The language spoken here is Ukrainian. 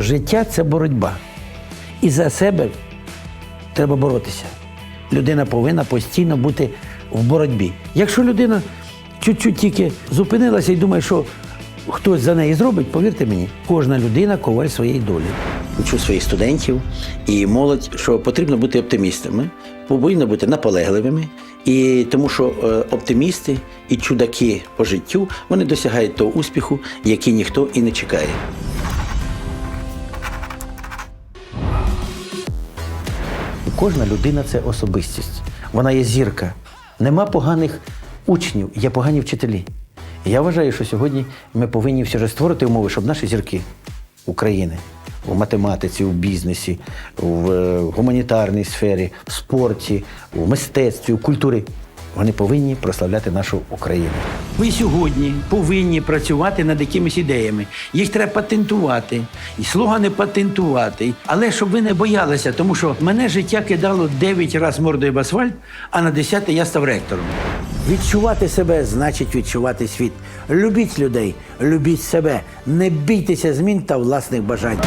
Життя це боротьба. І за себе треба боротися. Людина повинна постійно бути в боротьбі. Якщо людина чуть-чуть тільки зупинилася і думає, що хтось за неї зробить, повірте мені, кожна людина коваль своєї долі. Учу своїх студентів і молодь, що потрібно бути оптимістами, повинно бути наполегливими. І тому що е, оптимісти і чудаки по життю вони досягають того успіху, який ніхто і не чекає. Кожна людина це особистість. Вона є зірка. Нема поганих учнів, є погані вчителі. Я вважаю, що сьогодні ми повинні все ж створити умови, щоб наші зірки України в математиці, в бізнесі, в е, гуманітарній сфері, в спорті, в мистецтві, в культурі. Вони повинні прославляти нашу Україну. Ви сьогодні повинні працювати над якимись ідеями. Їх треба патентувати, і слогани патентувати. Але щоб ви не боялися, тому що мене життя кидало 9 разів мордою в асфальт, а на 10 я став ректором. Відчувати себе значить відчувати світ. Любіть людей, любіть себе, не бійтеся змін та власних бажань.